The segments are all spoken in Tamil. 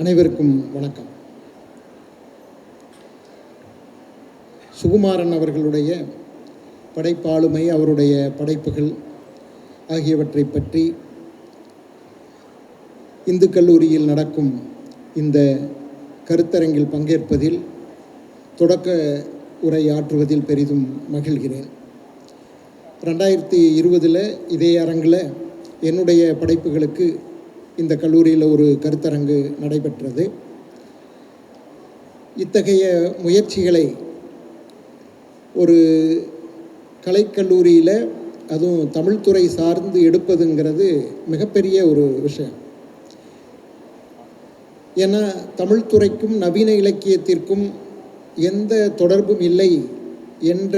அனைவருக்கும் வணக்கம். சுகுமாரன் அவர்களுடைய படைப்பாளுமை அவருடைய படைப்புகள் ஆகியவற்றை பற்றி இந்து கல்லூரியில் நடக்கும் இந்த கருத்தரங்கில் பங்கேற்பதில் தொடக்க உரை ஆற்றுவதில் பெரிதும் மகிழ்கிறேன். ரெண்டாயிரத்தி இருபதில் இதே அரங்கில் என்னுடைய படைப்புகளுக்கு இந்த கல்லூரியில் ஒரு கருத்தரங்கு நடைபெற்றது. இத்தகைய முயற்சிகளை ஒரு கலைக்கல்லூரியில் அதுவும் தமிழ்துறை சார்ந்து எடுப்பதுங்கிறது மிகப்பெரிய ஒரு விஷயம். ஏன்னா தமிழ்துறைக்கும் நவீன இலக்கியத்திற்கும் எந்த தொடர்பும் இல்லை என்ற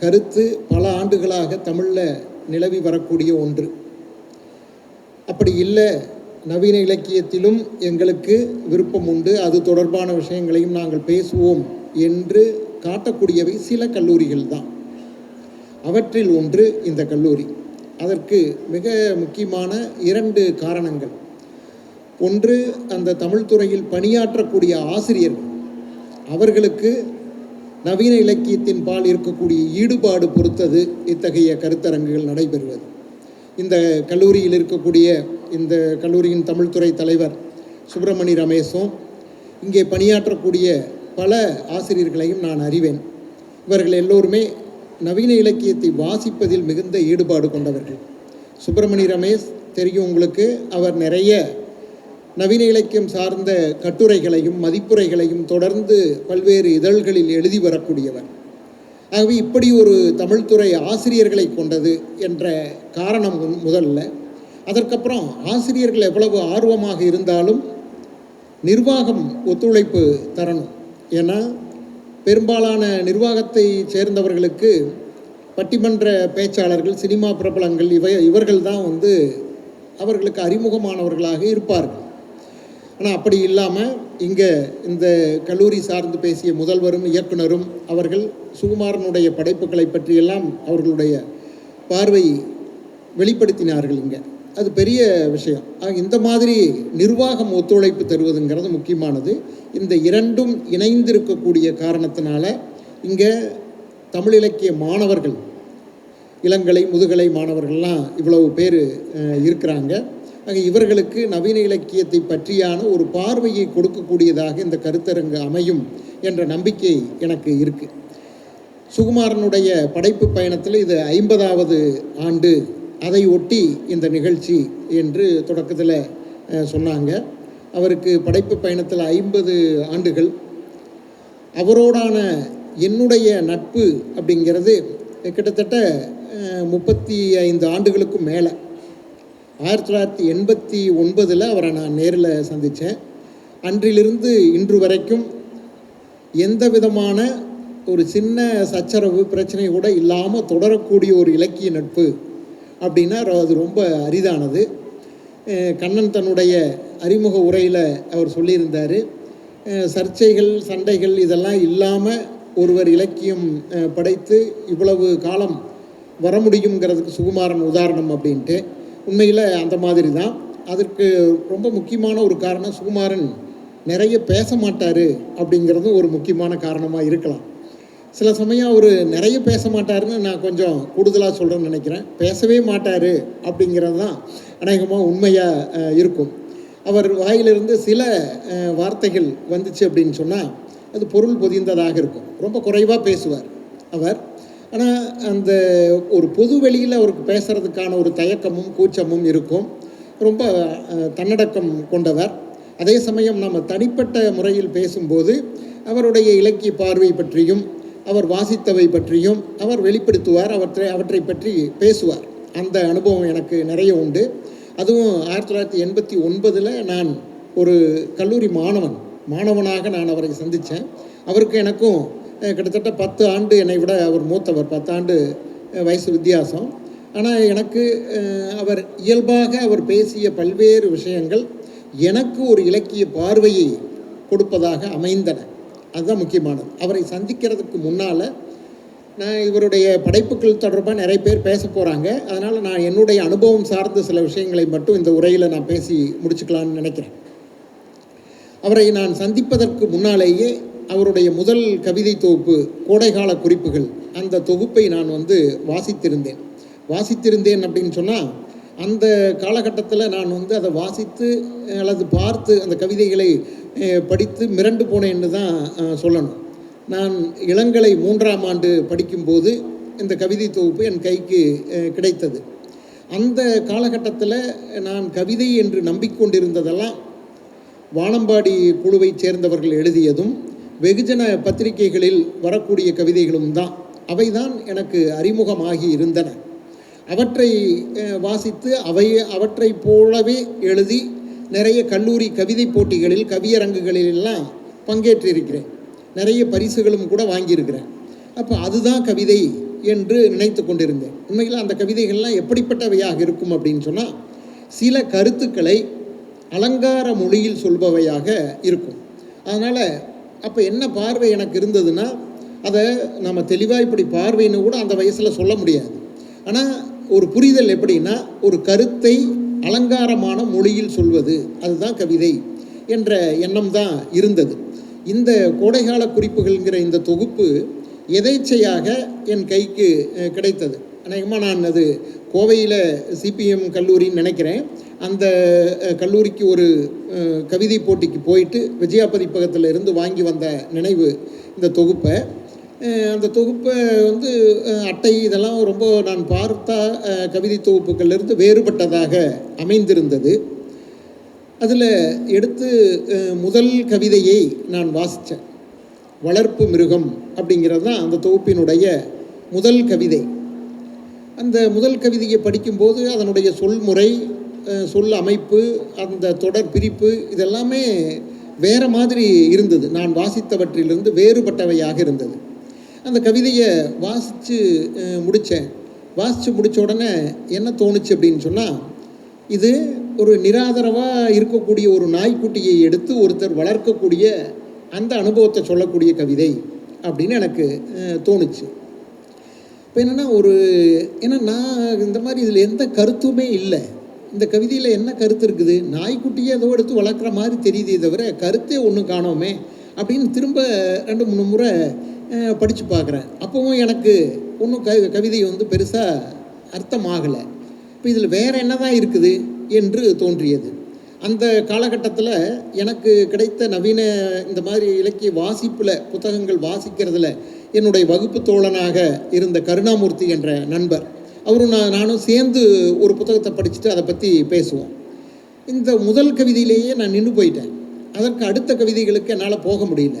கருத்து பல ஆண்டுகளாக தமிழில் நிலவி வரக்கூடிய ஒன்று. அப்படி இல்லை நவீன இலக்கியத்திலும் எங்களுக்கு விருப்பம் உண்டு. அது தொடர்பான விஷயங்களையும் நாங்கள் பேசுவோம் என்று காட்டக்கூடியவை சில கல்லூரிகள் தான். அவற்றில் ஒன்று இந்த கல்லூரி. அதற்கு மிக முக்கியமான இரண்டு காரணங்கள். ஒன்று அந்த தமிழ்துறையில் பணியாற்றக்கூடிய ஆசிரியர்கள். அவர்களுக்கு நவீன இலக்கியத்தின் பால் இருக்கக்கூடிய ஈடுபாடு பொறுத்தது இத்தகைய கருத்தரங்குகள் நடைபெறுவது. இந்த கல்லூரியில் இருக்கக்கூடிய இந்த கல்லூரியின் தமிழ்துறை தலைவர் சுப்பிரமணி ரமேஷும் இங்கே பணியாற்றக்கூடிய பல ஆசிரியர்களையும் நான் அறிவேன். இவர்கள் எல்லோருமே நவீன இலக்கியத்தை வாசிப்பதில் மிகுந்த ஈடுபாடு கொண்டவர்கள். சுப்பிரமணி ரமேஷ் தெரியும் உங்களுக்கு அவர் நிறைய நவீன இலக்கியம் சார்ந்த கட்டுரைகளையும் மதிப்புரைகளையும் தொடர்ந்து பல்வேறு இதழ்களில் எழுதி வரக்கூடியவர். ஆகவே இப்படி ஒரு தமிழ்துறை ஆசிரியர்களை கொண்டது என்ற காரணம் முதல்ல. அதற்கப்புறம் ஆசிரியர்கள் எவ்வளவு ஆர்வமாக இருந்தாலும் நிர்வாகம் ஒத்துழைப்பு தரணும். ஏன்னா பெரும்பாலான நிர்வாகத்தை சேர்ந்தவர்களுக்கு பட்டிமன்ற பேச்சாளர்கள் சினிமா பிரபலங்கள் இவை இவர்கள் தான் வந்து அவர்களுக்கு அறிமுகமானவர்களாக இருப்பார்கள். ஆனால் அப்படி இல்லாமல் இங்கே இந்த கல்லூரி சார்ந்து பேசிய முதல்வரும் இயக்குனரும் அவர்கள் சுகுமாரனுடைய படைப்புகளை பற்றியெல்லாம் அவர்களுடைய பார்வை வெளிப்படுத்தினார்கள் இங்கே. அது பெரிய விஷயம். ஆக இந்த மாதிரி நிர்வாகம் ஒத்துழைப்பு தருவதுங்கிறது முக்கியமானது. இந்த இரண்டும் இணைந்திருக்கக்கூடிய காரணத்தினால இங்கே தமிழ் இலக்கிய மாணவர்கள் இளங்கலை முதுகலை மாணவர்கள்லாம் இவ்வளவு பேர் இருக்கிறாங்க. ஆக இவர்களுக்கு நவீன இலக்கியத்தை பற்றியான ஒரு பார்வையை கொடுக்கக்கூடியதாக இந்த கருத்தரங்கு அமையும் என்ற நம்பிக்கை எனக்கு இருக்குது சுகுமாரனுடைய படைப்பு பயணத்தில் இது ஐம்பதாவது ஆண்டு அதை ஒட்டி இந்த நிகழ்ச்சி என்று தொடக்கத்தில் சொன்னாங்க. அவருக்கு படைப்பு பயணத்தில் ஐம்பது ஆண்டுகள். அவரோடான என்னுடைய நட்பு அப்படிங்கிறது கிட்டத்தட்ட முப்பத்தி ஐந்து ஆண்டுகளுக்கும் மேலே. ஆயிரத்தி தொள்ளாயிரத்தி எண்பத்தி ஒன்பதில் அவரை நான் நேரில் சந்தித்தேன் அன்றிலிருந்து இன்று வரைக்கும் எந்த விதமான ஒரு சின்ன சச்சரவு பிரச்சனை கூட இல்லாமல் தொடரக்கூடிய ஒரு இலக்கிய நட்பு அப்படின்னா அது ரொம்ப அரிதானது. கண்ணன் தன்னுடைய அறிமுக உரையில் அவர் சொல்லியிருந்தார். சர்ச்சைகள் சண்டைகள் இதெல்லாம் இல்லாமல் ஒருவர் இலக்கியம் படைத்து இவ்வளவு காலம் வர முடியுங்கிறதுக்கு சுகுமாரன் உதாரணம் அப்படின்ட்டு. உண்மையில் அந்த மாதிரி தான் அதற்கு ரொம்ப முக்கியமான ஒரு காரணம் சுகுமாரன் நிறைய பேச மாட்டார் அப்படிங்கிறதும் ஒரு முக்கியமான காரணமாக இருக்கலாம். சில சமயம் அவர் நிறைய பேச மாட்டாருன்னு நான் கொஞ்சம் கூடுதலாக சொல்கிறேன்னு நினைக்கிறேன். பேசவே மாட்டார் அப்படிங்கிறது தான் அநேகமாக உண்மையாக இருக்கும். அவர் வாயிலிருந்து சில வார்த்தைகள் வந்துச்சு அப்படின்னு சொன்னால் அது பொருள் பொதிந்ததாக இருக்கும். ரொம்ப குறைவாக பேசுவார் அவர். ஆனால் அந்த ஒரு பொது வெளியில் அவருக்கு பேசுகிறதுக்கான ஒரு தயக்கமும் கூச்சமும் இருக்கும். ரொம்ப தன்னடக்கம் கொண்டவர். அதே சமயம் நம்ம தனிப்பட்ட முறையில் பேசும்போது அவருடைய இலக்கிய பார்வை பற்றியும் அவர் வாசித்தவை பற்றியும் அவர் வெளிப்படுத்துவார் அவற்றை அவற்றை பற்றி பேசுவார். அந்த அனுபவம் எனக்கு நிறைய உண்டு. அதுவும் ஆயிரத்தி தொள்ளாயிரத்தி எண்பத்தி ஒன்பதில் நான் ஒரு கல்லூரி மாணவன் மாணவனாக நான் அவரை சந்தித்தேன். அவருக்கு எனக்கும் கிட்டத்தட்ட பத்து ஆண்டு என்னை விட அவர் மூத்தவர் பத்தாண்டு வயசு வித்தியாசம். ஆனால் எனக்கு அவர் இயல்பாக அவர் பேசிய பல்வேறு விஷயங்கள் எனக்கு ஒரு இலக்கிய பார்வையை கொடுப்பதாக அமைந்தன. அதுதான் முக்கியமானது அவரை சந்திக்கிறதுக்கு முன்னால் நான் இவருடைய படைப்புகள் தொடர்பாக நிறைய பேர் பேச போகிறாங்க அதனால் நான் என்னுடைய அனுபவம் சார்ந்த சில விஷயங்களை மட்டும் இந்த உரையில் நான் பேசி முடிச்சுக்கலான்னு நினைக்கிறேன். அவரை நான் சந்திப்பதற்கு முன்னாலேயே அவருடைய முதல் கவிதை தொகுப்பு கோடைகால குறிப்புகள் அந்த தொகுப்பை நான் வந்து வாசித்திருந்தேன். வாசித்திருந்தேன் அப்படின்னு சொன்னால் அந்த காலகட்டத்தில் நான் வந்து அதை வாசித்து அல்லது பார்த்து அந்த கவிதைகளை படித்து மிரண்டு போனேன்னு தான் சொல்லணும். நான் இளங்கலை மூன்றாம் ஆண்டு படிக்கும்போது இந்த கவிதை தொகுப்பு என் கைக்கு கிடைத்தது. அந்த காலகட்டத்தில் நான் கவிதை என்று நம்பிக்கொண்டிருந்ததெல்லாம் வானம்பாடி குழுவைச் சேர்ந்தவர்கள் எழுதியதும் வெகுஜன பத்திரிகைகளில் வரக்கூடிய கவிதைகளும் தான். அவைதான் எனக்கு அறிமுகமாகி இருந்தன. அவற்றை வாசித்து அவை அவற்றைப் போலவே எழுதி நிறைய கல்லூரி கவிதை போட்டிகளில் கவியரங்குகளில் எல்லாம் பங்கேற்றிருக்கிறேன். நிறைய பரிசுகளும் கூட வாங்கியிருக்கிறேன். அப்போ அதுதான் கவிதை என்று நினைத்து கொண்டிருந்தேன். உண்மையில் அந்த கவிதைகள்லாம் எப்படிப்பட்டவையாக இருக்கும் அப்படின்னு சொன்னால் சில கருத்துக்களை அலங்கார மொழியில் சொல்பவையாக இருக்கும். அதனால் அப்போ என்ன பார்வை எனக்கு இருந்ததுன்னா அதை நம்ம தெளிவாக இப்படி பார்வைன்னு கூட அந்த வயசில் சொல்ல முடியாது. ஆனால் ஒரு புரிதல் எப்படின்னா ஒரு கருத்தை அலங்காரமான மொழியில் சொல்வது அதுதான் கவிதை என்ற எண்ணம் தான் இருந்தது. இந்த கோடைகால குறிப்புகள்ங்கிற இந்த தொகுப்பு எதேச்சையாக என் கைக்கு கிடைத்தது. அநேகமாக நான் அது கோவையில் சிபிஎம் கல்லூரின்னு நினைக்கிறேன். அந்த கல்லூரிக்கு ஒரு கவிதை போட்டிக்கு போயிட்டு விஜயா பதிப்பகத்தில் இருந்து வாங்கி வந்த நினைவு இந்த தொகுப்பை. அந்த தொகுப்பை வந்து அட்டை இதெல்லாம் ரொம்ப நான் பார்த்த கவிதை தொகுப்புகளிலிருந்து வேறுபட்டதாக அமைந்திருந்தது. அதில் எடுத்து முதல் கவிதையை நான் வாசித்தேன். வளர்ப்பு மிருகம் அப்படிங்கிறது தான் அந்த தொகுப்பினுடைய முதல் கவிதை. அந்த முதல் கவிதையை படிக்கும்போது அதனுடைய சொல்முறை சொல் அமைப்பு அந்த தொடர் பிரிப்பு இதெல்லாமே வேறு மாதிரி இருந்தது. நான் வாசித்தவற்றிலிருந்து வேறுபட்டவையாக இருந்தது. அந்த கவிதையை வாசித்து முடித்தேன் வாசித்து முடித்த உடனே என்ன தோணுச்சு அப்படின்னு சொன்னால் இது ஒரு நிராதரவாக இருக்கக்கூடிய ஒரு நாய்க்குட்டியை எடுத்து ஒருத்தர் வளர்க்கக்கூடிய அந்த அனுபவத்தை சொல்லக்கூடிய கவிதை அப்படின்னு எனக்கு தோணுச்சு. இப்போ என்னென்னா ஒரு ஏன்னா நான் இந்த மாதிரி இதில் எந்த கருத்துமே இல்லை. இந்த கவிதையில் என்ன கருத்து இருக்குது? நாய்க்குட்டியை ஏதோ எடுத்து வளர்க்குற மாதிரி தெரியுதே தவிர கருத்தே ஒன்றும் காணோமே அப்படின்னு திரும்ப ரெண்டு மூணு முறை படித்து பார்க்குறேன். அப்போவும் எனக்கு ஒன்றும் க கவிதை வந்து பெருசாக அர்த்தமாகலை. இப்போ இதில் வேறு என்ன தான் இருக்குது என்று தோன்றியது. அந்த காலகட்டத்தில் எனக்கு கிடைத்த நவீன இந்த மாதிரி இலக்கிய வாசிப்பில் புத்தகங்கள் வாசிக்கிறதுல என்னுடைய வகுப்பு தோழனாக இருந்த கருணாமூர்த்தி என்ற நண்பர். அவரும் நான் நானும் சேர்ந்து ஒரு புத்தகத்தை படிச்சுட்டு அதை பற்றி பேசுவோம். இந்த முதல் கவிதையிலேயே நான் நின்று போயிட்டேன். அதற்கு அடுத்த கவிதைகளுக்கு என்னால் போக முடியல.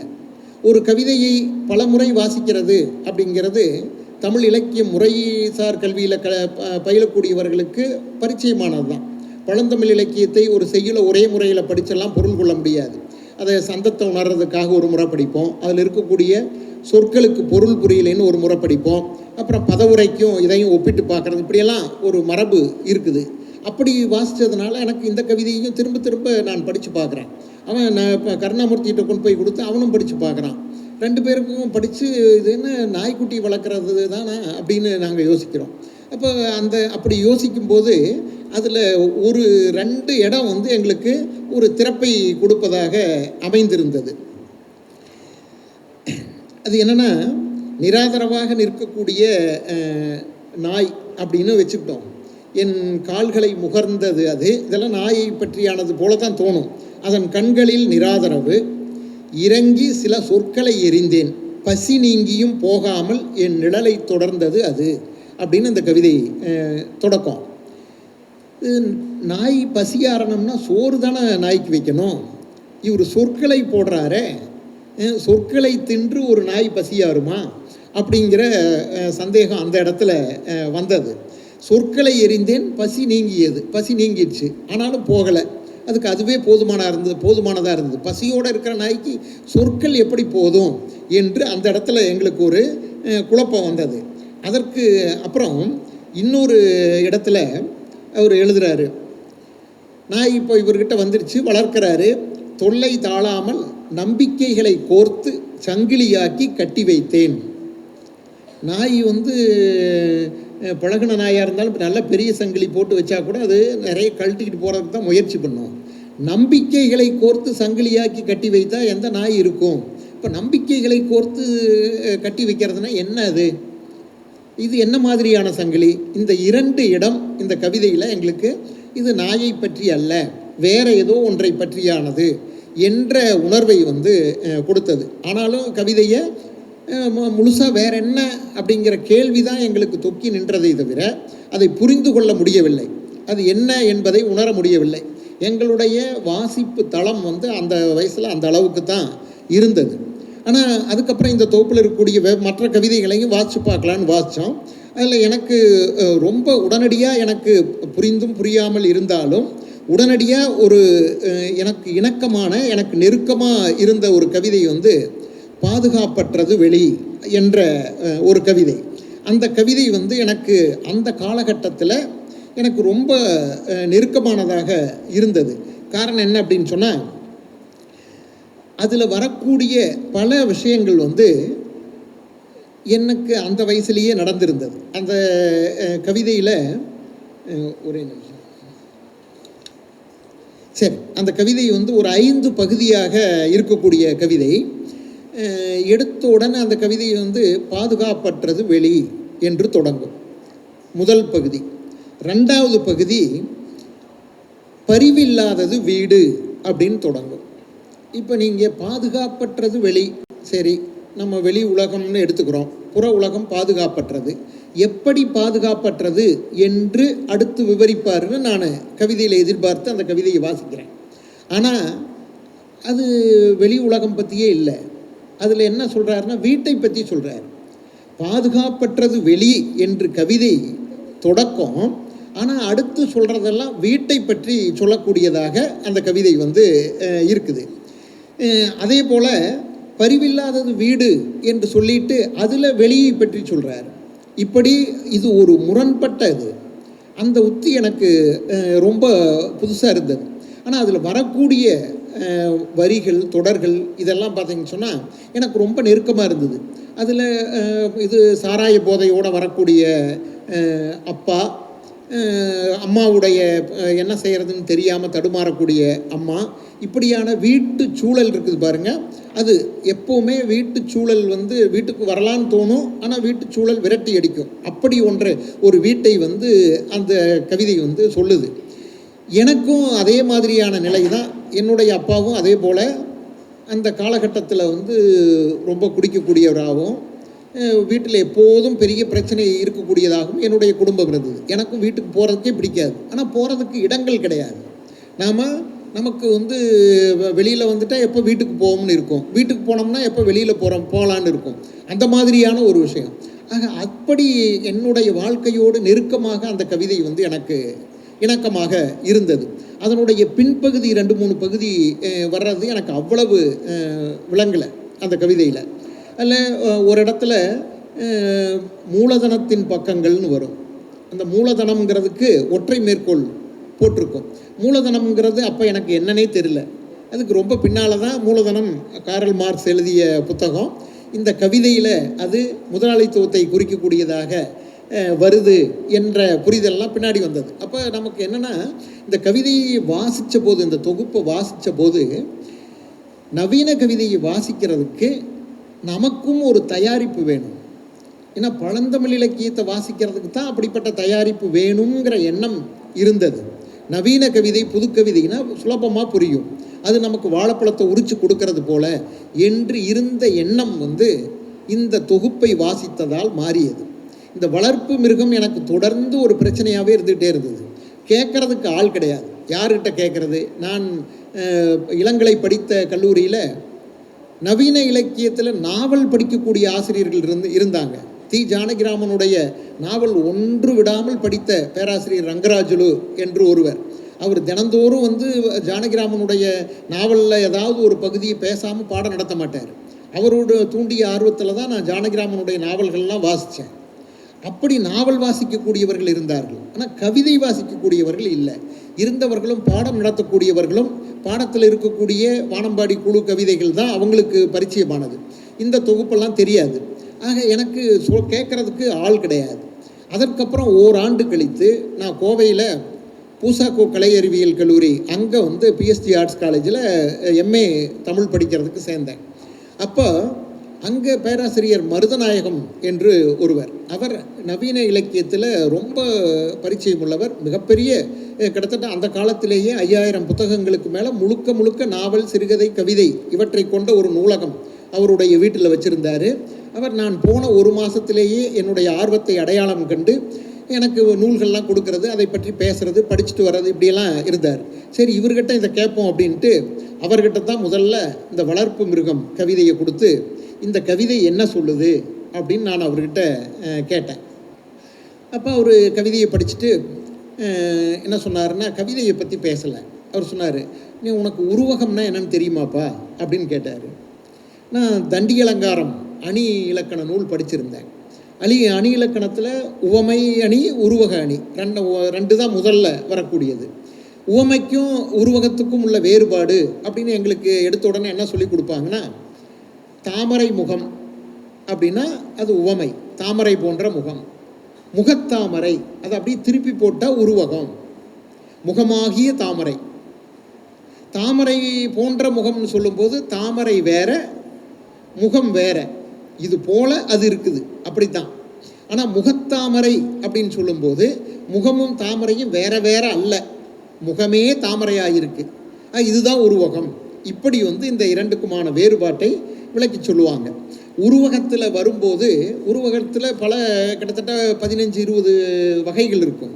ஒரு கவிதையை பலமுறை வாசிக்கிறது அப்படிங்கிறது தமிழ் இலக்கிய முறைசார் கல்வியில் க ப- பயிலக்கூடியவர்களுக்கு பரிச்சயமானது தான் பழந்தமிழ் இலக்கியத்தை ஒரு செய்யுளை ஒரே முறையில் படிச்செல்லாம் பொருள் கொள்ள முடியாது. அதை சந்தத்தை உணர்றதுக்காக ஒரு முறை படிப்போம். அதில் இருக்கக்கூடிய சொற்களுக்கு பொருள் புரியலைன்னு ஒரு முறை படிப்போம். அப்புறம் பதவுரைக்கும் இதையும் ஒப்பிட்டு பார்க்குறது. இப்படியெல்லாம் ஒரு மரபு இருக்குது. அப்படி வாசித்ததுனால எனக்கு இந்த கவிதையும் திரும்ப திரும்ப நான் படித்து பார்க்குறேன். அவன் நான் இப்போ கருணாமூர்த்திகிட்ட கொண்டு போய் கொடுத்து அவனும் படித்து பார்க்குறான். ரெண்டு பேருக்கும் படித்து இது என்ன நாய்க்குட்டி வளர்க்குறது தானே அப்படின்னு நாங்கள் யோசிக்கிறோம். அப்போ அந்த அப்படி யோசிக்கும்போது அதில் ஒரு ரெண்டு இடம் வந்து எங்களுக்கு ஒரு திறப்பை கொடுப்பதாக அமைந்திருந்தது. அது என்னென்னா நிராதரவாக நிற்கக்கூடிய நாய் அப்படின்னு வச்சுக்கிட்டோம். என் கால்களை முகர்ந்தது அது. இதெல்லாம் நாயை பற்றியானது போல தான் தோணும். அதன் கண்களில் நிராதரவு. இறங்கி சில சொற்களை எறிந்தேன் பசி நீங்கியும் போகாமல் என் நிழலை தொடர்ந்தது அது அப்படின்னு அந்த கவிதை தொடக்கம். நாய் நாய் பசியாரணம்னா சோறு தானே நாய்க்கு வைக்கணும். இவர் சொற்களை போடுறாரே. சொற்களை தின்று ஒரு நாய் பசியாருமா அப்படிங்கிற சந்தேகம் அந்த இடத்துல வந்தது. சொற்களை எரிந்தேன் பசி நீங்கியது பசி நீங்கிடுச்சு. ஆனாலும் போகலை. அதுக்கு அதுவே போதுமானதாக இருந்தது போதுமானதாக இருந்தது. பசியோடு இருக்கிற நாய்க்கு சொற்கள் எப்படி போதும் என்று அந்த இடத்துல எங்களுக்கு ஒரு குழப்பம் வந்தது. அதற்கு அப்புறம் இன்னொரு இடத்துல அவர் எழுதுறாரு. நாய் இப்போ இவர்கிட்ட வந்துருச்சு வளர்க்கிறாரு. தொல்லை தாழாமல் நம்பிக்கைகளை கோர்த்து சங்கிலியாக்கி கட்டி வைத்தேன். நாய் வந்து பழகுன நாயாக இருந்தாலும் நல்ல பெரிய சங்கிலி போட்டு வச்சா கூட அது நிறைய கழட்டிக்கிட்டு போகிறதுக்கு தான் முயற்சி பண்ணும். நம்பிக்கைகளை கோர்த்து சங்கிலியாக்கி கட்டி வைத்தா எந்த நாய் இருக்கும்? இப்போ நம்பிக்கைகளை கோர்த்து கட்டி வைக்கிறதுனா என்ன அது? இது என்ன மாதிரியான சங்கிலி? இந்த இரண்டு இடம் இந்த கவிதையில் எங்களுக்கு இது நாயை பற்றி அல்ல வேற ஏதோ ஒன்றை பற்றியானது என்ற உணர்வை வந்து கொடுத்தது. ஆனாலும் கவிதையை முழுசாக வேற என்ன அப்படிங்கிற கேள்வி தான் எங்களுக்கு தொக்கி நின்றதை தவிர அதை புரிந்து கொள்ள முடியவில்லை. அது என்ன என்பதை உணர முடியவில்லை. எங்களுடைய வாசிப்பு தளம் வந்து அந்த வயசில் அந்த அளவுக்கு தான் இருந்தது. ஆனால் அதுக்கப்புறம் இந்த தொகுப்பில் இருக்கக்கூடிய வே மற்ற கவிதைகளையும் வாசித்து பார்க்கலான்னு வாசித்தோம் அதில் எனக்கு ரொம்ப உடனடியாக எனக்கு புரிந்தும் புரியாமல் இருந்தாலும் உடனடியாக ஒரு எனக்கு இணக்கமான எனக்கு நெருக்கமாக இருந்த ஒரு கவிதை வந்து பாதுகாப்பற்றது வெளி என்ற ஒரு கவிதை. அந்த கவிதை வந்து எனக்கு அந்த காலகட்டத்தில் எனக்கு ரொம்ப நெருக்கமானதாக இருந்தது. காரணம் என்ன அப்படின்னு சொன்னால் அதில் வரக்கூடிய பல விஷயங்கள் வந்து எனக்கு அந்த வயசுலேயே நடந்திருந்தது. அந்த கவிதையில் ஒரே நிமிஷம். சரி அந்த கவிதை வந்து ஒரு ஐந்து பகுதியாக இருக்கக்கூடிய கவிதை. எடுத்த உடனே அந்த கவிதை வந்து பாதுகாப்பற்றது வெளி என்று தொடங்கும். முதல் பகுதி. ரெண்டாவது பகுதி பரிவில்லாதது வீடு அப்படின்னு தொடங்கும். இப்போ நீங்கள் பாதுகாப்பற்றது வெளி. சரி நம்ம வெளி உலகம்னு எடுத்துக்கிறோம். புற உலகம் பாதுகாப்பற்றது. எப்படி பாதுகாப்பற்றது என்று அடுத்து விவரிப்பாருன்னு நான் கவிதையில் எதிர்பார்த்து அந்த கவிதையை வாசிக்கிறேன். ஆனால் அது வெளி உலகம் பற்றியே இல்லை. அதில் என்ன சொல்கிறாருன்னா வீட்டை பற்றி சொல்கிறார் பாதுகாப்பற்றது வெளி என்று கவிதை தொடக்கம். ஆனால் அடுத்து சொல்கிறதெல்லாம் வீட்டை பற்றி சொல்லக்கூடியதாக அந்த கவிதை வந்து இருக்குது. அதே போல் பரிவில்லாதது வீடு என்று சொல்லிட்டு அதில் வெளியை பற்றி சொல்கிறார் இப்படி இது ஒரு முரண்பட்ட இது. அந்த உத்தி எனக்கு ரொம்ப புதுசாக இருந்தது. ஆனால் அதில் வரக்கூடிய வரிகள் தொடர்கள் இதெல்லாம் பார்த்தீங்கன்னு சொன்னால் எனக்கு ரொம்ப நெருக்கமாக இருந்தது. அதில் இது சாராய போதையோடு வரக்கூடிய அப்பா அம்மாவுடைய என்ன செய்கிறதுன்னு தெரியாமல் தடுமாறக்கூடிய அம்மா இப்படியான வீட்டு சூழல் இருக்குது பாருங்கள் அது எப்போவுமே வீட்டு சூழல் வந்து வீட்டுக்கு வரலான்னு தோணும். ஆனால் வீட்டு சூழல் விரட்டி அடிக்கும். அப்படி ஒன்று ஒரு வீட்டை வந்து அந்த கவிதை வந்து சொல்லுது. எனக்கும் அதே மாதிரியான நிலை தான் என்னுடைய அப்பாவும் அதே போல் அந்த காலகட்டத்தில் வந்து ரொம்ப குடிக்கக்கூடியவராகவும் வீட்டில் எப்போதும் பெரிய பிரச்சனை இருக்கக்கூடியதாகவும் என்னுடைய குடும்பம் இருந்தது. எனக்கும் வீட்டுக்கு போகிறதுக்கே பிடிக்காது. ஆனால் போகிறதுக்கு இடங்கள் கிடையாது. நாம் நமக்கு வந்து வெளியில் வந்துட்டால் எப்போ வீட்டுக்கு போவோம்னு இருக்கும். வீட்டுக்கு போனோம்னா எப்போ வெளியில் போகிறோம் போகலான்னு இருக்கும். அந்த மாதிரியான ஒரு விஷயம். ஆக அப்படி என்னுடைய வாழ்க்கையோடு நெருக்கமாக அந்த கவிதை வந்து எனக்கு இணக்கமாக இருந்தது. அதனுடைய பின்பகுதி ரெண்டு மூணு பகுதி வர்றது எனக்கு அவ்வளவு விளங்கலை அந்த கவிதையில். அதில் ஒரு இடத்துல மூலதனத்தின் பக்கங்கள்னு வரும். அந்த மூலதனம்ங்கிறதுக்கு ஒற்றை மேற்கோள் போட்டிருக்கும். மூலதனம்ங்கிறது அப்போ எனக்கு என்னன்னே தெரில அதுக்கு ரொம்ப பின்னால் தான் மூலதனம் காரல் மார்க்ஸ் எழுதிய புத்தகம். இந்த கவிதையில் அது முதலாளித்துவத்தை குறிக்கக்கூடியதாக வருது என்ற புரிதல்லாம் பின்னாடி வந்தது. அப்போ நமக்கு என்னென்னா இந்த கவிதையை வாசித்த போது இந்த தொகுப்பை வாசித்த போது நவீன கவிதையை வாசிக்கிறதுக்கு நமக்கும் ஒரு தயாரிப்பு வேணும். ஏன்னா பழந்தமிழ் இலக்கியத்தை வாசிக்கிறதுக்கு தான் அப்படிப்பட்ட தயாரிப்பு வேணுங்கிற எண்ணம் இருந்தது. நவீன கவிதை புது கவிதைனா சுலபமாக புரியும். அது நமக்கு வாழைப்பழத்தை உரிச்சு கொடுக்கறது போல என்று இருந்த எண்ணம் வந்து இந்த தொகுப்பை வாசித்ததால் மாறியது. இந்த வளர்ப்பு மிருகம் எனக்கு தொடர்ந்து ஒரு பிரச்சனையாகவே இருந்துகிட்டே இருந்தது. கேட்கறதுக்கு ஆள் கிடையாது. யார்கிட்ட கேட்குறது? நான் இளங்கலை படித்த கல்லூரியில் நவீன இலக்கியத்தில் நாவல் படிக்கக்கூடிய ஆசிரியர்கள் இருந்து இருந்தாங்க. தி. ஜானகிராமனுடைய நாவல் ஒன்று விடாமல் படித்த பேராசிரியர் ரங்கராஜுலு என்று ஒருவர். அவர் தினந்தோறும் வந்து ஜானகிராமனுடைய நாவலில் ஏதாவது ஒரு பகுதியை பேசாமல் பாடம் நடத்த மாட்டார். அவரோட தூண்டிய ஆர்வத்தில் தான் நான் ஜானகிராமனுடைய நாவல்கள்லாம் வாசித்தேன் அப்படி நாவல் வாசிக்கக்கூடியவர்கள் இருந்தார்கள். ஆனால் கவிதை வாசிக்கக்கூடியவர்கள் இல்லை. இருந்தவர்களும் பாடம் நடத்தக்கூடியவர்களும் பாடத்தில் இருக்கக்கூடிய வானம்பாடி குழு கவிதைகள் தான் அவங்களுக்கு பரிச்சயமானது. இந்த தொகுப்பெல்லாம் தெரியாது. ஆக எனக்கு சொ கேட்குறதுக்கு ஆள் கிடையாது. அதற்கப்புறம் ஓராண்டு கழித்து நான் கோவையில் பூசாக்கோ கலை அறிவியல் கல்லூரி அங்கே வந்து பிஎஸ்டி ஆர்ட்ஸ் காலேஜில் எம்ஏ தமிழ் படிக்கிறதுக்கு சேர்ந்தேன். அப்போ அங்கே பேராசிரியர் மருதநாயகம் என்று ஒருவர். அவர் நவீன இலக்கியத்தில் ரொம்ப பரிச்சயம் உள்ளவர் மிகப்பெரிய கிட்டத்தட்ட அந்த காலத்திலேயே ஐயாயிரம் புத்தகங்களுக்கு மேலே முழுக்க முழுக்க நாவல் சிறுகதை கவிதை இவற்றை கொண்ட ஒரு நூலகம் அவருடைய வீட்டில் வச்சுருந்தார். அவர் நான் போன ஒரு மாதத்திலேயே என்னுடைய ஆர்வத்தை அடையாளம் கண்டு எனக்கு நூல்கள்லாம் கொடுக்கறது அதை பற்றி பேசுறது படிச்சுட்டு வர்றது இப்படியெல்லாம் இருந்தார். சரி இவர்கிட்ட இதை கேட்போம் அப்படின்ட்டு அவர்கிட்ட தான் முதல்ல இந்த வளர்ப்பு மிருகம் கவிதையை கொடுத்து இந்த கவிதை என்ன சொல்லுது அப்படின்னு நான் அவர்கிட்ட கேட்டேன். அப்போ அவர் கவிதையை படிச்சுட்டு என்ன சொன்னார்னா கவிதையை பற்றி பேசலை. அவர் சொன்னார் நீ உனக்கு உருவகம்னா என்னன்னு தெரியுமாப்பா? அப்படின்னு கேட்டார். நான் தண்டி அலங்காரம் அணி இலக்கண நூல் படிச்சிருந்தேன். அணி அணி இலக்கணத்தில் உவமை அணி உருவக அணி. ரெண்டு ரெண்டு தான் முதல்ல வரக்கூடியது. உவமைக்கும் உருவகத்துக்கும் உள்ள வேறுபாடு அப்படின்னு எங்களுக்கு எடுத்த உடனே என்ன சொல்லி கொடுப்பாங்கன்னா தாமரை முகம் அப்படின்னா அது உவமை. தாமரை போன்ற முகம். முகத்தாமரை அது அப்படியே திருப்பி போட்டால் உருவகம். முகமாகிய தாமரை. தாமரை போன்ற முகம்னு சொல்லும்போது தாமரை வேற முகம் வேற. இது போல அது இருக்குது. அப்படித்தான். ஆனால் முகத்தாமரை அப்படின்னு சொல்லும்போது முகமும் தாமரையும் வேற வேற அல்ல. முகமே தாமரையாக இருக்குது இதுதான் உருவகம். இப்படி வந்து இந்த இரண்டுக்குமான வேறுபாட்டை விளக்கி சொல்லுவாங்க. உருவகத்தில் வரும்போது உருவகத்தில் பல கிட்டத்தட்ட பதினஞ்சு இருபது வகைகள் இருக்கும்.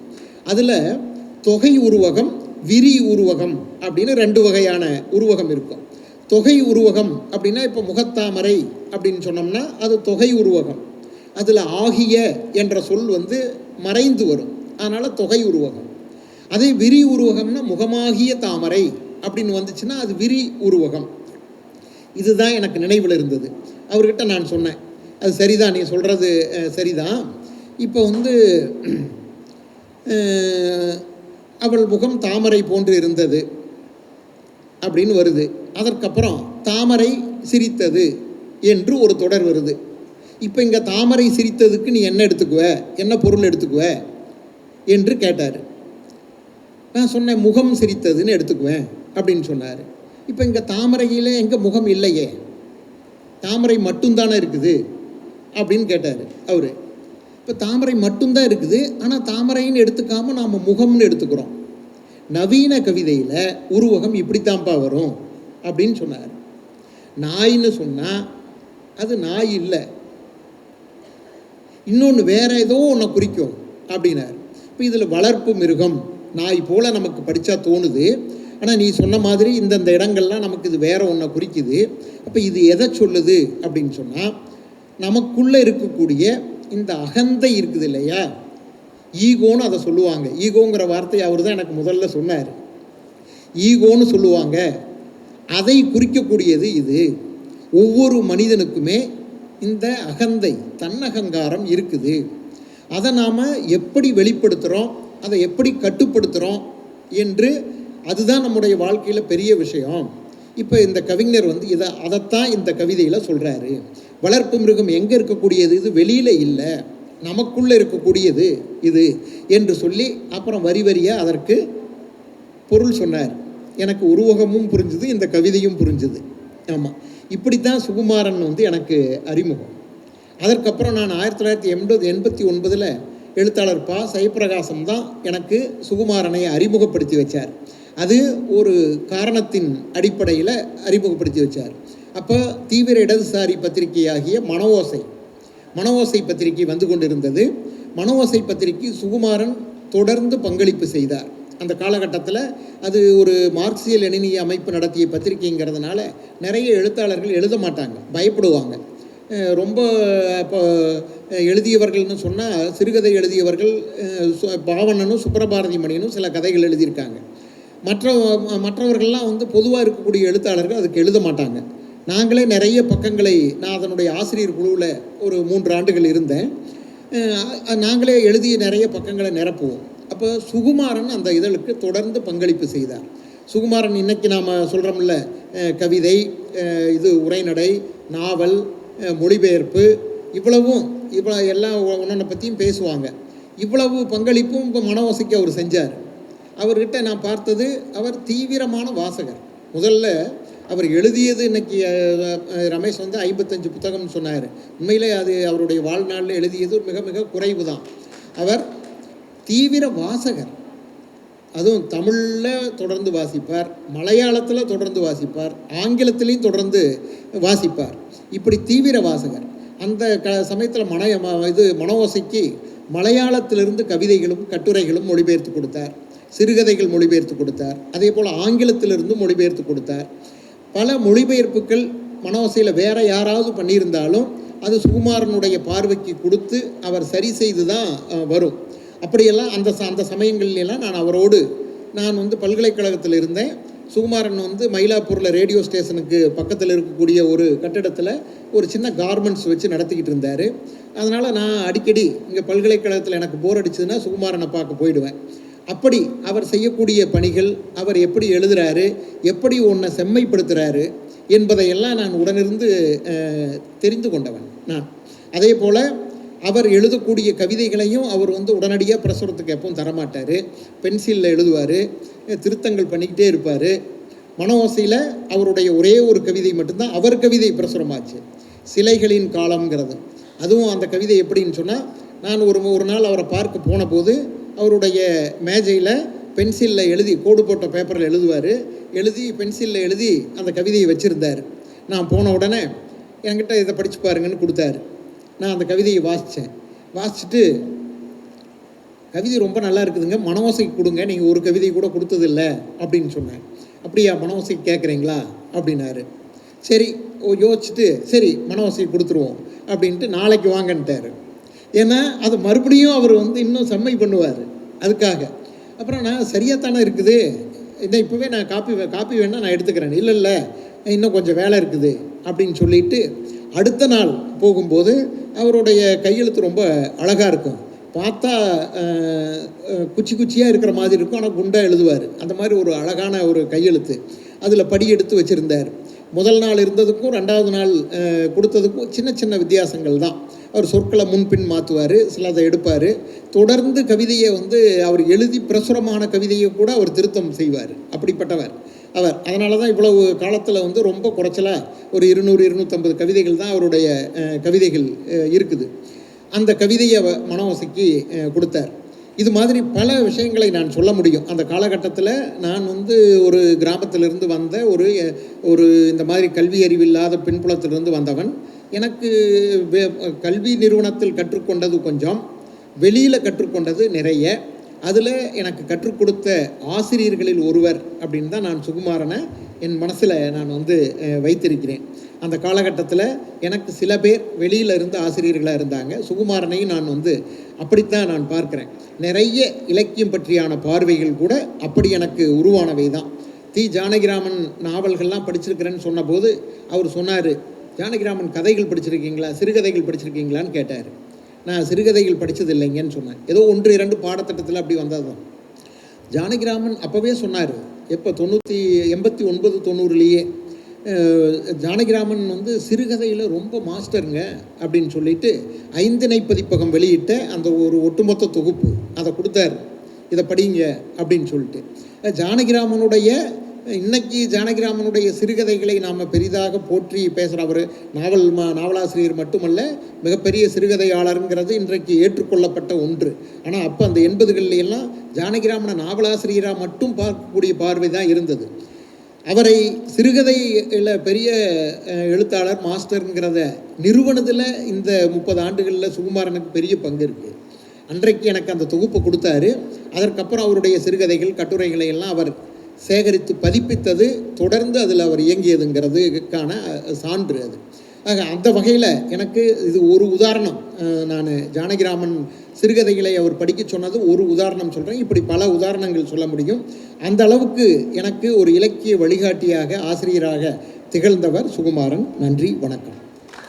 அதில் தொகை உருவகம் விரி உருவகம் அப்படின்னு ரெண்டு வகையான உருவகம் இருக்கும். தொகை உருவகம் அப்படின்னா இப்போ முகத்தாமரை அப்படின்னு சொன்னோம்னா அது தொகை உருவகம். அதில் ஆகிய என்ற சொல் வந்து மறைந்து வரும். அதனால் தொகை உருவகம். அதே விரி உருவகம்னா முகமாகிய தாமரை அப்படின்னு வந்துச்சுன்னா அது விரி உருவகம். இதுதான் எனக்கு நினைவில் இருந்தது. அவர்கிட்ட நான் சொன்னேன். அது சரிதான் நீ சொல்கிறது சரிதான். இப்போ வந்து அவள் முகம் தாமரை போன்று இருந்தது. அப்படின்னு வருது. அதற்கப்புறம் தாமரை சிரித்தது என்று ஒரு தொடர் வருது. இப்போ இங்கே தாமரை சிரித்ததுக்கு நீ என்ன எடுத்துக்குவ? என்ன பொருள் எடுத்துக்குவ? என்று கேட்டார். நான் சொன்னேன் முகம் சிரித்ததுன்னு எடுத்துக்குவேன் அப்படின்னு சொன்னார். இப்போ இங்கே தாமரையில் எங்கே முகம் இல்லையே? தாமரை மட்டும்தானே இருக்குது? அப்படின்னு கேட்டார் அவர். இப்போ தாமரை மட்டும்தான் இருக்குது ஆனால் தாமரைன்னு எடுத்துக்காமல் நாம் முகம்னு எடுத்துக்கிறோம். நவீன கவிதையில் உருவகம் இப்படித்தான்ப்பா வரும் அப்படின்னு சொன்னார். நாய்ன்னு சொன்னால் அது நாய் இல்லை. இன்னொன்று வேற ஏதோ ஒன்றை குறிக்கும் அப்படின்னார். இப்போ இதில் வளர்ப்பு மிருகம் நாய் போல் நமக்கு படித்தா தோணுது. ஆனால் நீ சொன்ன மாதிரி இந்தந்த இடங்கள்லாம் நமக்கு இது வேற ஒன்றை குறிக்குது. அப்போ இது எதை சொல்லுது அப்படின்னு சொன்னால் நமக்குள்ளே இருக்கக்கூடிய இந்த அகந்தை இருக்குது இல்லையா? ஈகோன்னு அதை சொல்லுவாங்க. ஈகோங்கிற வார்த்தையை அவர் தான் எனக்கு முதல்ல சொன்னார். ஈகோன்னு சொல்லுவாங்க. அதை குறிக்கக்கூடியது இது. ஒவ்வொரு மனிதனுக்குமே இந்த அகந்தை தன்னகங்காரம் இருக்குது. அதை நாம் எப்படி வெளிப்படுத்துகிறோம் அதை எப்படி கட்டுப்படுத்துகிறோம் என்று அதுதான் நம்முடைய வாழ்க்கையில் பெரிய விஷயம். இப்போ இந்த கவிஞர் வந்து இதை அதைத்தான் இந்த கவிதையில் சொல்கிறாரு வளர்ப்பு மிருகம் எங்கே இருக்கக்கூடியது? இது வெளியில் இல்லை. நமக்குள்ளே இருக்கக்கூடியது இது என்று சொல்லி அப்புறம் வரி வரியாக அதற்கு பொருள் சொன்னார். எனக்கு உருவகமும் புரிஞ்சுது இந்த கவிதையும் புரிஞ்சுது. ஆமாம் இப்படித்தான் சுகுமாரன் வந்து எனக்கு அறிமுகம். அதற்கப்புறம் நான் ஆயிரத்தி தொள்ளாயிரத்தி எண்பது எண்பத்தி ஒன்பதில் எழுத்தாளர் பா. சைப்பிரகாசம் தான் எனக்கு சுகுமாரனை அறிமுகப்படுத்தி வச்சார். அது ஒரு காரணத்தின் அடிப்படையில் அறிமுகப்படுத்தி வச்சார். அப்போ தீவிர இடதுசாரி பத்திரிகையாகிய மனோசை மனோசை பத்திரிகை வந்து கொண்டிருந்தது. மனோசை பத்திரிகை சுகுமாரன் தொடர்ந்து பங்களிப்பு செய்தார். அந்த காலகட்டத்தில் அது ஒரு மார்க்சிய லெனினிய அமைப்பு நடத்திய பத்திரிகைங்கிறதுனால நிறைய எழுத்தாளர்கள் எழுத மாட்டாங்க பயப்படுவாங்க. ரொம்ப இப்போ எழுதியவர்கள்னு சொன்னால் சிறுகதை எழுதியவர்கள் சு- பாவணனும் சுப்பிரபாரதி மணியனும் சில கதைகள் எழுதியிருக்காங்க. மற்ற மற்றவர்கள்லாம் வந்து பொதுவாக இருக்கக்கூடிய எழுத்தாளர்கள் அதுக்கு எழுத மாட்டாங்க. நாங்களே நிறைய பக்கங்களை நான் அதனுடைய ஆசிரியர் குழுவில் ஒரு மூன்று ஆண்டுகள் இருந்தேன். நாங்களே எழுதிய நிறைய பக்கங்களை நிரப்புவோம். அப்போ சுகுமாரன் அந்த இதழுக்கு தொடர்ந்து பங்களிப்பு செய்தார். சுகுமாரன் இன்னைக்கு நாம் சொல்கிறோம்ல கவிதை இது உரைநடை நாவல் மொழிபெயர்ப்பு இவ்வளவும் இவ்வளோ எல்லா ஒன்றை பற்றியும் பேசுவாங்க. இவ்வளவு பங்களிப்பும் இப்போ மனோசைக்கு அவர் செஞ்சார். அவர்கிட்ட நான் பார்த்தது அவர் தீவிரமான வாசகர். முதல்ல அவர் எழுதியது இன்னைக்கு ரமேஷ் வந்து ஐம்பத்தஞ்சு புத்தகம்னு சொன்னார். உண்மையிலே அது அவருடைய வாழ்நாளில் எழுதியது மிக மிக குறைவு தான். அவர் தீவிர வாசகர். அதுவும் தமிழில் தொடர்ந்து வாசிப்பார் மலையாளத்தில் தொடர்ந்து வாசிப்பார் ஆங்கிலத்திலையும் தொடர்ந்து வாசிப்பார். இப்படி தீவிர வாசகர். அந்த க சமயத்தில் மன ம- இது மனோசைக்கு மலையாளத்திலிருந்து கவிதைகளும் கட்டுரைகளும் மொழிபெயர்த்து கொடுத்தார். சிறுகதைகள் மொழிபெயர்த்து கொடுத்தார். அதே போல் ஆங்கிலத்திலிருந்து மொழிபெயர்த்து கொடுத்தார். பல மொழிபெயர்ப்புகள் மனோசையில் வேற யாராவது பண்ணியிருந்தாலும் அது சுகுமாரனுடைய பார்வைக்கு கொடுத்து அவர் சரி செய்து தான் வரும். அப்படியெல்லாம் அந்த ச- அந்த சமயங்கள்லாம் நான் அவரோடு நான் வந்து பல்கலைக்கழகத்தில் இருந்தேன். சுகுமாரன் வந்து மயிலாப்பூரில் ரேடியோ ஸ்டேஷனுக்கு பக்கத்தில் இருக்கக்கூடிய ஒரு கட்டிடத்தில் ஒரு சின்ன கார்மெண்ட்ஸ் வச்சு நடத்திக்கிட்டு இருந்தார். அதனால் நான் அடிக்கடி இங்கே பல்கலைக்கழகத்தில் எனக்கு போர் அடிச்சதுன்னா சுகுமாரனை பார்க்க போயிடுவேன். அப்படி அவர் செய்யக்கூடிய பணிகள் அவர் எப்படி எழுதுறாரு எப்படி உன்னை செம்மைப்படுத்துகிறாரு என்பதையெல்லாம் நான் உடனிருந்து தெரிந்து கொண்டவன் நான். அதே போல் அவர் எழுதக்கூடிய கவிதைகளையும் அவர் வந்து உடனடியாக பிரசுரத்துக்கு எப்பவும் தரமாட்டார். பென்சிலில் எழுதுவார் திருத்தங்கள் பண்ணிக்கிட்டே இருப்பார். மனோசையில் அவருடைய ஒரே ஒரு கவிதை மட்டும்தான் அவர் கவிதை பிரசுரமாச்சு. சிலைகளின் காலம்ங்கிறது. அதுவும் அந்த கவிதை எப்படின்னு சொன்னால் நான் ஒரு ஒரு நாள் அவரை பார்க்க போன போது அவருடைய மேஜையில் பென்சிலில் எழுதி கோடு போட்ட பேப்பரில் எழுதுவார். எழுதி பென்சிலில் எழுதி அந்த கவிதையை வச்சுருந்தார். நான் போன உடனே என்கிட்ட இதை படித்து பாருங்கன்னு கொடுத்தாரு. நான் அந்த கவிதையை வாசித்தேன் வாசிச்சுட்டு கவிதை ரொம்ப நல்லா இருக்குதுங்க. மனோசைக்கு கொடுங்க. நீங்கள் ஒரு கவிதை கூட கொடுத்ததில்ல அப்படின்னு சொன்னேன் அப்படியா மனோசைக்கு கேட்குறீங்களா அப்படின்னாரு. சரி ஓ யோசிச்சுட்டு சரி மனோசைக்கு கொடுத்துருவோம் அப்படின்ட்டு நாளைக்கு வாங்கன்ட்டார். ஏன்னா அது மறுபடியும் அவர் வந்து இன்னும் செம்மை பண்ணுவார். அதுக்காக. அப்புறம் நான் சரியாக தானே இருக்குது? இன்னும் இப்போவே நான் காப்பி காப்பி வேணால் நான் எடுத்துக்கிறேன். இல்லை இல்லை. இன்னும் கொஞ்சம் வேலை இருக்குது. அப்படின்னு சொல்லிட்டு அடுத்த நாள் போகும்போது அவருடைய கையெழுத்து ரொம்ப அழகாக இருக்கும். பார்த்தா குச்சி குச்சியாக இருக்கிற மாதிரி இருக்கும். ஆனால் குண்டாக எழுதுவார். அந்த மாதிரி ஒரு அழகான ஒரு கையெழுத்து. அதில் படி எடுத்து வச்சுருந்தார். முதல் நாள் இருந்ததுக்கும் ரெண்டாவது நாள் கொடுத்ததுக்கும் சின்ன சின்ன வித்தியாசங்கள் தான். அவர் சொற்களை முன்பின் மாற்றுவார் சிலதை எடுப்பார். தொடர்ந்து கவிதையை வந்து அவர் எழுதி பிரசுரமான கவிதையை கூட அவர் திருத்தம் செய்வார். அப்படிப்பட்டவர். அவர். அதனால தான் இவ்வளவு காலத்தில் வந்து ரொம்ப குறைச்சலாக ஒரு இருநூறு இருநூற்றம்பது கவிதைகள் தான் அவருடைய கவிதைகள் இருக்குது. அந்த கவிதையை அவ- மனோசைக்கு கொடுத்தார். இது மாதிரி பல விஷயங்களை நான் சொல்ல முடியும். அந்த காலகட்டத்தில் நான் வந்து ஒரு கிராமத்திலிருந்து வந்த ஒரு ஒரு இந்த மாதிரி கல்வி அறிவில்லாத பின்புலத்திலிருந்து வந்தவன். எனக்கு கல்வி நிறுவனத்தில் கற்றுக்கொண்டது கொஞ்சம் வெளியில் கற்றுக்கொண்டது நிறைய. அதில் எனக்கு கற்றுக் கொடுத்த ஆசிரியர்களில் ஒருவர் அப்படின்னு தான் நான் சுகுமாரனை என் மனசில் நான் வந்து வைத்திருக்கிறேன். அந்த காலகட்டத்தில் எனக்கு சில பேர் வெளியில் இருந்து ஆசிரியர்களாக இருந்தாங்க. சுகுமாரனையும் நான் வந்து அப்படித்தான் நான் பார்க்குறேன். நிறைய இலக்கியம் பற்றியான பார்வைகள் கூட அப்படி எனக்கு உருவானவை தான் தி. ஜானகிராமன் நாவல்கள்லாம் படிச்சிருக்கிறேன்னு சொன்னபோது அவர் சொன்னார் ஜானகிராமன் கதைகள் படிச்சிருக்கீங்களா? சிறுகதைகள் படிச்சிருக்கீங்களான்னு கேட்டார். நான் சிறுகதைகள் படித்தது இல்லைங்கன்னு சொன்னேன். ஏதோ ஒன்று இரண்டு பாடத்திட்டத்தில் அப்படி வந்தது தான் ஜானகிராமன் அப்போவே சொன்னார் எப்போ தொண்ணூற்றி எண்பத்தி ஒன்பது தொண்ணூறுலேயே ஜானகிராமன் வந்து சிறுகதையில் ரொம்ப மாஸ்டருங்க அப்படின்னு சொல்லிட்டு ஐந்திணை பதிப்பகம் வெளியிட்ட அந்த ஒரு ஒட்டுமொத்த தொகுப்பு. அதை கொடுத்தாரு. இதை படிங்க அப்படின்னு சொல்லிட்டு. ஜானகிராமனுடைய இன்னைக்கு ஜானகிராமனுடைய சிறுகதைகளை நாம் பெரிதாக போற்றி பேசுகிற அவர் நாவல் ம நாவலாசிரியர் மட்டுமல்ல மிகப்பெரிய சிறுகதையாளருங்கிறது இன்றைக்கு ஏற்றுக்கொள்ளப்பட்ட ஒன்று. ஆனால் அப்போ அந்த எண்பதுகள்ல எல்லாம் ஜானகிராமனை நாவலாசிரியராக மட்டும் பார்க்கக்கூடிய பார்வை தான் இருந்தது. அவரை சிறுகதையில் பெரிய எழுத்தாளர் மாஸ்டருங்கிறத நிறுவனத்தில் இந்த முப்பது ஆண்டுகளில் சுகுமாரனுக்கு பெரிய பங்கு இருக்குது அன்றைக்கு எனக்கு அந்த தொகுப்பு கொடுத்தாரு. அதற்கப்புறம் அவருடைய சிறுகதைகள் கட்டுரைகளை எல்லாம் அவர் சேகரித்து பதிப்பித்தது தொடர்ந்து அதில் அவர் இயங்கியதுங்கிறதுக்கான சான்று அது. ஆக அந்த வகையில் எனக்கு இது ஒரு உதாரணம். நான் ஜானகிராமன் சிறுகதைகளை அவர் படிக்க சொன்னது ஒரு உதாரணம் சொல்கிறேன் இப்படி பல உதாரணங்கள் சொல்ல முடியும். அந்த அளவுக்கு எனக்கு ஒரு இலக்கிய வழிகாட்டியாக ஆசிரியராக திகழ்ந்தவர் சுகுமாரன். நன்றி வணக்கம்.